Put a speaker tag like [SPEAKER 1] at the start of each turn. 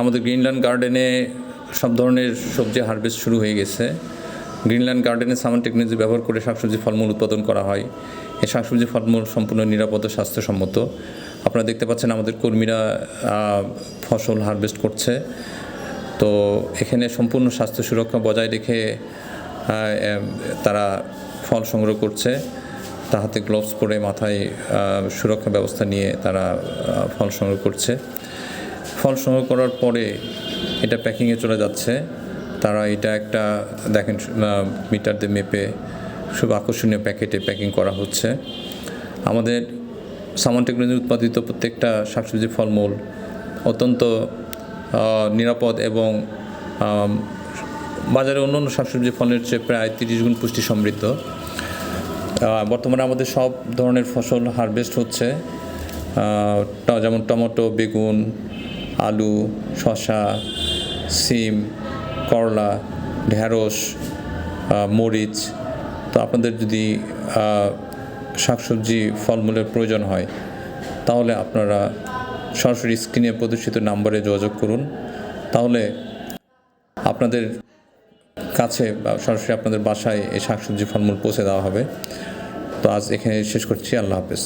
[SPEAKER 1] আমাদের গ্রিনল্যান্ড গার্ডেনে সব ধরনের সবজি হারভেস্ট শুরু হয়ে গেছে। গ্রিনল্যান্ড গার্ডেনে সামান টেকনোলজি ব্যবহার করে শাকসবজি ফলমূল উৎপাদন করা হয়। এই শাকসবজি ফলমূল সম্পূর্ণ নিরাপদ স্বাস্থ্যসম্মত। আপনারা দেখতে পাচ্ছেন আমাদের কর্মীরা ফসল হারভেস্ট করছে। তো এখানে সম্পূর্ণ স্বাস্থ্য সুরক্ষা বজায় রেখে তারা ফল সংগ্রহ করছে। তা হাতে গ্লোভস পরে মাথায় সুরক্ষা ব্যবস্থা নিয়ে তারা ফল সংগ্রহ করছে। ফল সংগ্রহ করার পরে এটা প্যাকিংয়ে চলে যাচ্ছে। তারা এটা একটা, দেখেন মিটার দিয়ে মেপে খুব আকর্ষণীয় প্যাকেটে প্যাকিং করা হচ্ছে। আমাদের সামান টেকনোলজি উৎপাদিত প্রত্যেকটা শাকসবজি ফলমূল অত্যন্ত নিরাপদ এবং বাজারে অন্য অন্য শাকসবজি ফলের চেয়ে প্রায় তিরিশ গুণ পুষ্টি সমৃদ্ধ। বর্তমানে আমাদের সব ধরনের ফসল হারভেস্ট হচ্ছে। যেমন টমেটো, বেগুন আলু, শসা, সিম, করলা ঢ্যাঁড়স মরিচ। তো আপনাদের যদি শাকসবজি ফলমূলের প্রয়োজন হয়, তাহলে আপনারা সরাসরি স্ক্রিনে প্রদর্শিত নাম্বারে যোগাযোগ করুন। তাহলে আপনাদের কাছে বা সরাসরি আপনাদের বাসায় এই শাকসবজি ফলমূল পৌঁছে দেওয়া হবে। তো আজ এখানে শেষ করছি। আল্লাহ হাফেজ।